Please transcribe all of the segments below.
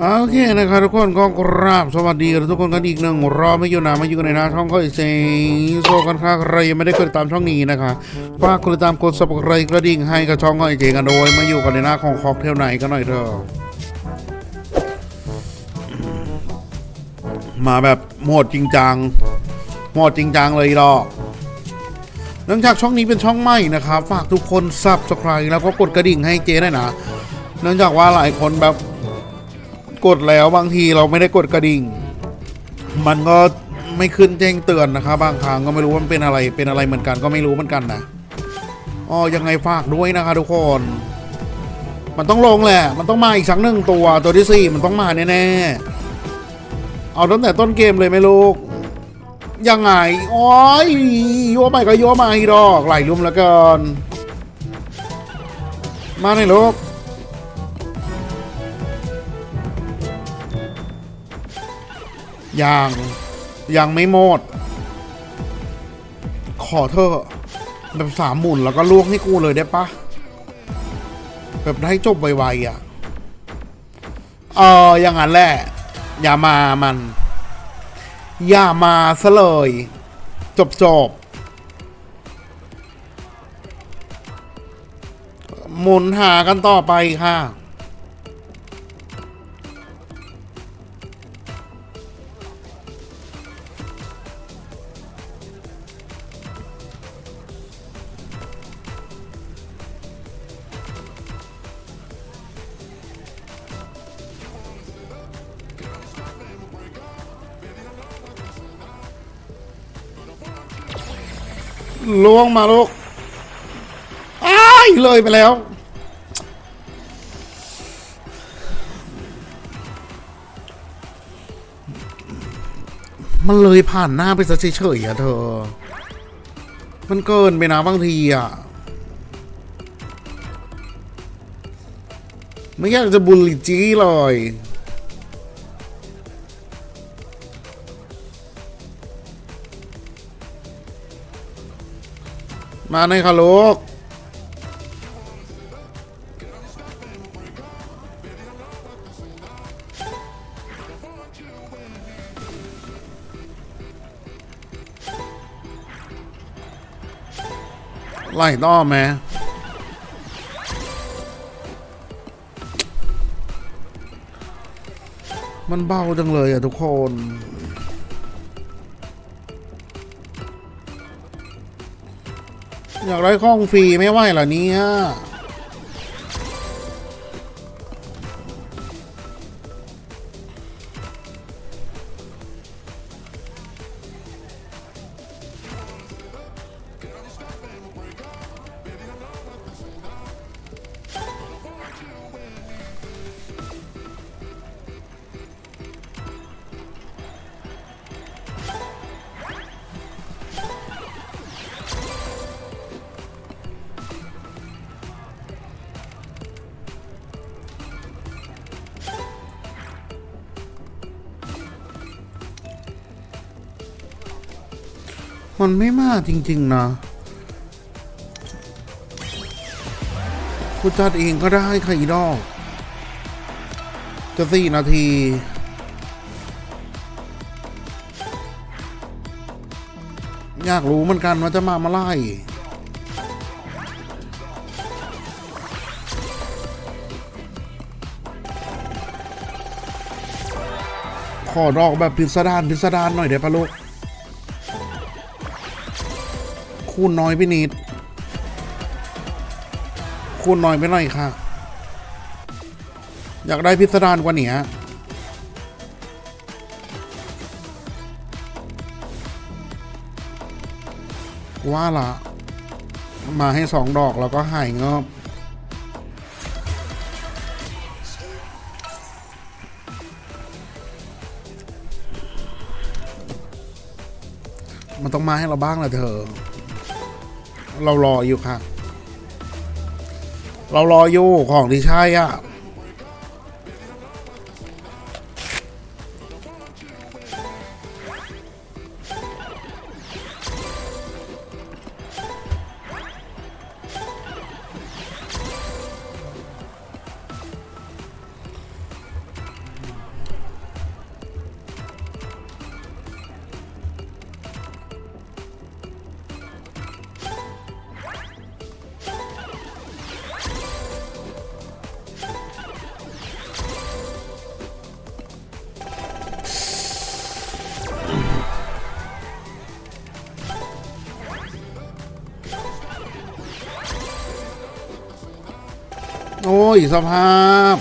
โอเคนะครับทุกคนก็กราบสวัสดีทุกคนกันอีกหนึ่งรอบไม่อยู่นานมาอยู่กันในหน้าช่องก็อีเซโซกันค่ะใครยังไม่ได้กดติดตามช่องนี้นะคะฝากกดติดตามกดซับสไรกระดิ่งให้กับช่องก็อีเจกันโดยมาอยู่กันในหน้าของคอกเทลไหนกันหน่อยเถอะมาแบบโหมดจริงจังโหมดจริงจังเลยดอกเนื่องจากช่องนี้เป็นช่องใหม่นะครับฝากทุกคนซับสไครต์แล้วก็กดกระดิ่งให้เจได้นะเนื่องจากว่าหลายคนแบบ กดแล้วบางทีเราไม่ได้กดกระดิ่ง มันก็ไม่ขึ้นแจ้งเตือนนะครับ บางครั้งก็ไม่รู้ว่ามันเป็นอะไรเป็นอะไรเหมือนกันก็ไม่รู้เหมือนกันนะอ๋อยังไงฝากด้วยนะคะทุกคน มันต้องลงแหละ มันต้องมาอีกสักหนึ่งตัวตัวที่สี่มันต้องมาแน่ๆเอาตั้งแต่ต้นเกมเลยไหมลูกยังไงโอ้ยโยใหม่ก็โยใหม่ดอกไหลลุ่มแล้วกันมาในอยลูก ยังยังไม่หมด ขอเธอแบบสามหมุนแล้วก็ลวกให้กูเลยได้ปะแบบได้จบไวๆอะ เอออย่างนั้นแหละ อย่ามามัน อย่ามาซะเลย จบจบหมุนหากันต่อไปค่ะ ล่วงมาลูกอ้ายเลยไปแล้ว มันเลยผ่านหน้าไปซะเฉยๆอะเธอ มันเกินไปนะบางทีอะไม่อยากจะบุลลิจี้เลย มาในอยค่ะลูกไล่ต่อไหมมันเบาจังเลยอะทุกคน อยากได้ข้องฟรีไม่ไหวเหรอเนี่ย มันไม่มาจริง ๆ นะกูจัดเองก็ได้ค่ะอีดอกจะสี่นาทีอยากรู้เหมือนกันว่าจะมาเมื่อไร่ขอดอกแบบพิสดารพิสดารหน่อยได้ปะลูก คูณน้อยไปนิด คูณน้อยไปหน่อยค่ะ อยากได้พิสดารกว่านี้ว่าละมาให้สองดอกแล้วก็หายเงอบมันต้องมาให้เราบ้างแหละเธอ เรารออยู่ค่ะ เรารออยู่ของที่ใช่อะ โอ้ยสภาพ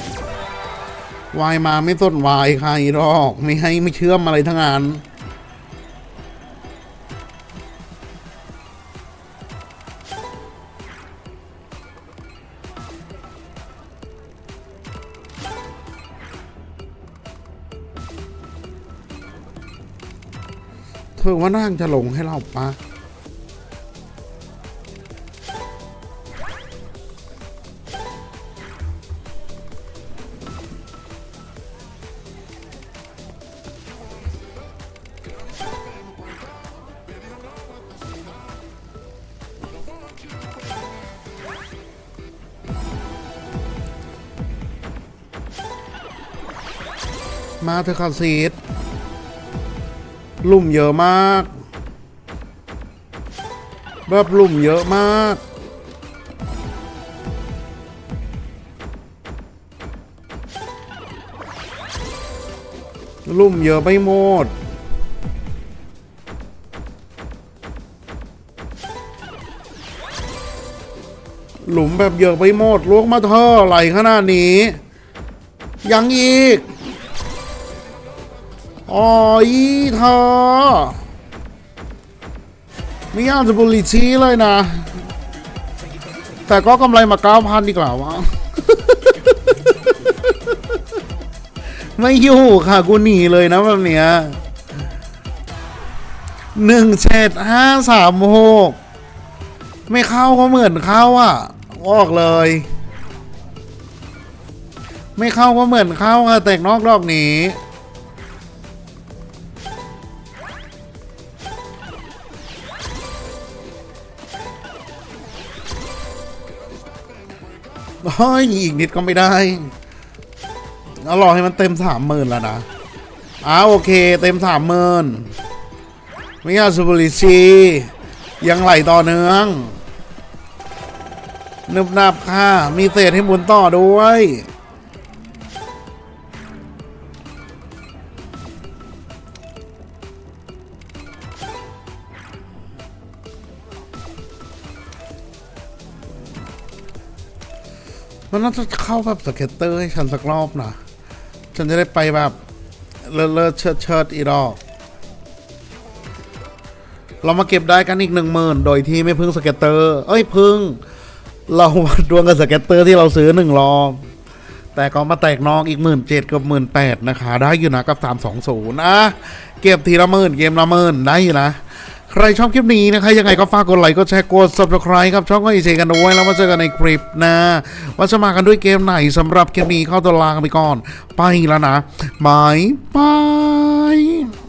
วายมาไม่ต้นวายใครหรอก ไม่ให้ไม่เชื่อมอะไรทั้งนั้นเธอว่านั่งจะลงให้เราปะ มาเธอะค่ะซีดลุ่มเยอะมาก แบบลุ่มเยอะมาก ลุ่มเยอะไปหมดหลุมแบบเยอะไปหมดลวกมาเท่าไหลขนาดนี้ ยังอีก อ๋ออีเธอไม่อยากจะบุรีชี้เลยนะ แต่ก็กำไรมาเก้าพันดีกว่าวะไม่อยู่ค่ะกูหนีเลยนะแบบเนี้ยหนึ่งเจ็ดห้าสามหกไม่เข้าก็เหมือนเข้าอะออกเลย ไม่เข้าก็เหมือนเข้าค่ะแต่งนอกดอกหนี เฮ้ยอีกนิดก็ไม่ได้เอารอให้มันเต็มสามหมื่นแล้วนะอ้าโอเค เต็มสามหมื่นไม่ยาสุบริชียังไหลต่อเนื่องนึบนับค่ะมีเศษให้หมุนต่อด้วย มันน่าจะเข้าแบบสเก็ตเตอร์ให้ฉันสักรอบนะ ฉันจะได้ไปแบบเลอะเลอะเชิดเชิดอีดอกเรามาเก็บได้กันอีกหนึ่งหมื่นโดยที่ไม่พึ่งสเก็ตเตอร์ เอ้ยพึ่ง เราวัดดวงกับสเก็ตเตอร์ที่เราซื้อหนึ่งรอบแต่ก็มาแตกนอกอีกหมื่นเจ็ดกับหมื่นแปดนะคะ ได้อยู่นะกับสามสองศูนย์นะ เก็บทีละหมื่นเกมละหมื่นได้อยู่นะ ใครชอบคลิปนี้นะคะยังไงก็ฝากกดไลค์กดแชร์กด subscribe ครับช่องก็อีเซกันด้วยแล้วมาเจอกันในคลิปหนะว่าจะมากันด้วยเกมไหนสำหรับคลิปนี้เข้าตัวลากันไปก่อน ไปแล้วนะบายบาย